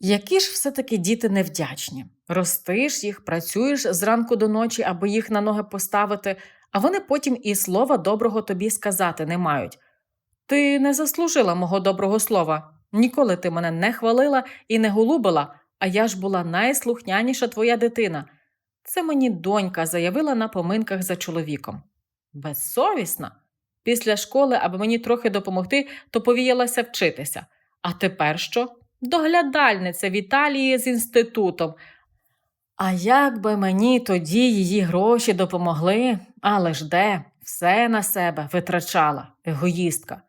Які ж все-таки діти невдячні. Ростиш їх, працюєш зранку до ночі, аби їх на ноги поставити, а вони потім і слова доброго тобі сказати не мають. Ти не заслужила мого доброго слова. Ніколи ти мене не хвалила і не голубила, а я ж була найслухняніша твоя дитина. Це мені донька заявила на поминках за чоловіком. Безсовісна. Після школи, аби мені трохи допомогти, то повіялася вчитися. А тепер що? Доглядальниця в Італії з інститутом. А як би мені тоді її гроші допомогли, але ж де, все на себе витрачала, егоїстка.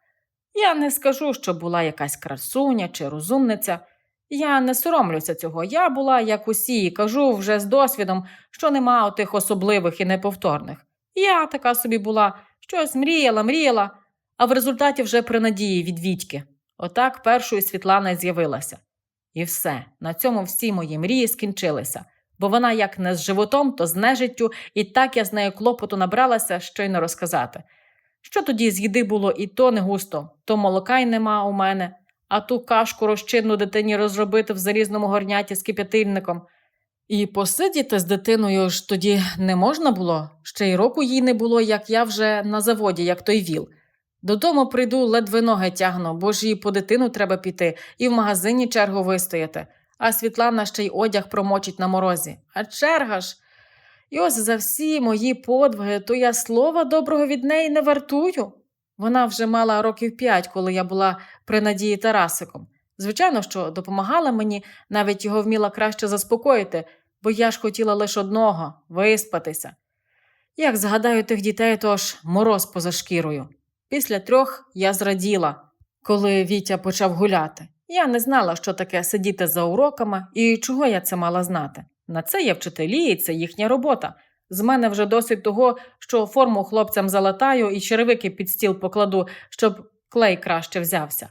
Я не скажу, що була якась красуня чи розумниця. Я не соромлюся цього. Я була, як усі, і кажу вже з досвідом, що нема отих особливих і неповторних. Я така собі була, щось мріяла, мріяла, а в результаті вже при надії від Вітьки. Отак першою Світлана з'явилася. І все, на цьому всі мої мрії скінчилися, бо вона як не з животом, то з нежиттю, і так я з нею клопоту набралася, що й не розказати. Що тоді з їди було і то не густо, то молока й нема у мене, а ту кашку розчинну дитині розробити в залізному горняті з кип'ятильником. І посидіти з дитиною ж тоді не можна було, ще й року їй не було, як я вже на заводі, як той віл. Додому прийду, ледве ноги тягну, бо ж їй по дитину треба піти і в магазині чергу вистояти, а Світлана ще й одяг промочить на морозі. А черга ж. І ось за всі мої подвиги, то я слова доброго від неї не вартую. Вона вже мала років п'ять, коли я була при Надії Тарасиком. Звичайно, що допомагала мені, навіть його вміла краще заспокоїти, бо я ж хотіла лише одного виспатися. Як згадаю тих дітей, то ж мороз поза шкірою. Після трьох я зраділа, коли Вітя почав гуляти. Я не знала, що таке сидіти за уроками і чого я це мала знати. На це є вчителі, і це їхня робота. З мене вже досить того, що форму хлопцям залатаю і черевики під стіл покладу, щоб клей краще взявся.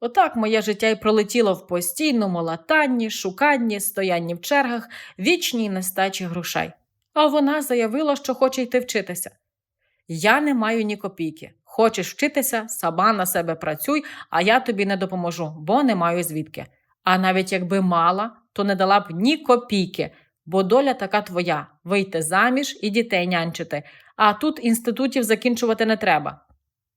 Отак моє життя й пролетіло в постійному латанні, шуканні, стоянні в чергах, вічній нестачі грошей. А вона заявила, що хоче йти вчитися. Я не маю ні копійки. Хочеш вчитися, сама на себе працюй, а я тобі не допоможу, бо не маю звідки. А навіть якби мала, то не дала б ні копійки, бо доля така твоя вийти заміж і дітей нянчити, а тут інститутів закінчувати не треба.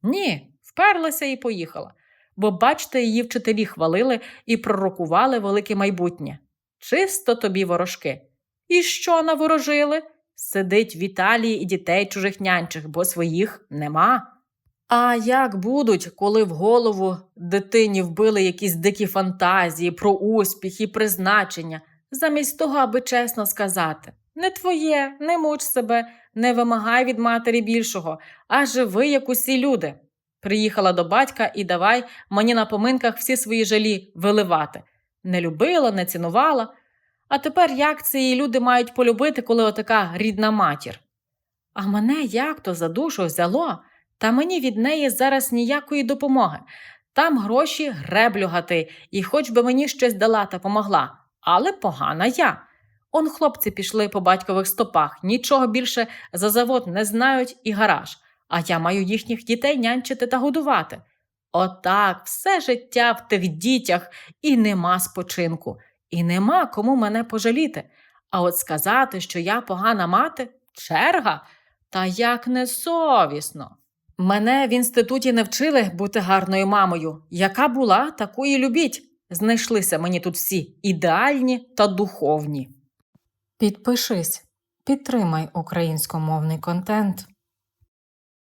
Ні, вперлася і поїхала. Бо, бачте, її вчителі хвалили і пророкували велике майбутнє. Чисто тобі ворожки. І що наворожили? Сидить в Італії і дітей чужих нянчих, бо своїх нема. А як будуть, коли в голову дитині вбили якісь дикі фантазії про успіх і призначення, замість того, аби чесно сказати не твоє, не муч себе, не вимагай від матері більшого, а живи, як усі люди. Приїхала до батька і давай мені на поминках всі свої жалі виливати. Не любила, не цінувала. А тепер як це її люди мають полюбити, коли отака рідна матір? А мене як то за душу взяло, та мені від неї зараз ніякої допомоги. Там гроші греблю гати, і хоч би мені щось дала та помогла, але погана я. Он хлопці пішли по батькових стопах, нічого більше за завод не знають і гараж, а я маю їхніх дітей нянчити та годувати. Отак все життя в тих дітях і нема спочинку, і нема кому мене пожаліти. А от сказати, що я погана мати черга, та як несовісно. Мене в інституті не вчили бути гарною мамою. Яка була, таку і любіть. Знайшлися мені тут всі ідеальні та духовні. Підпишись, підтримай українськомовний контент.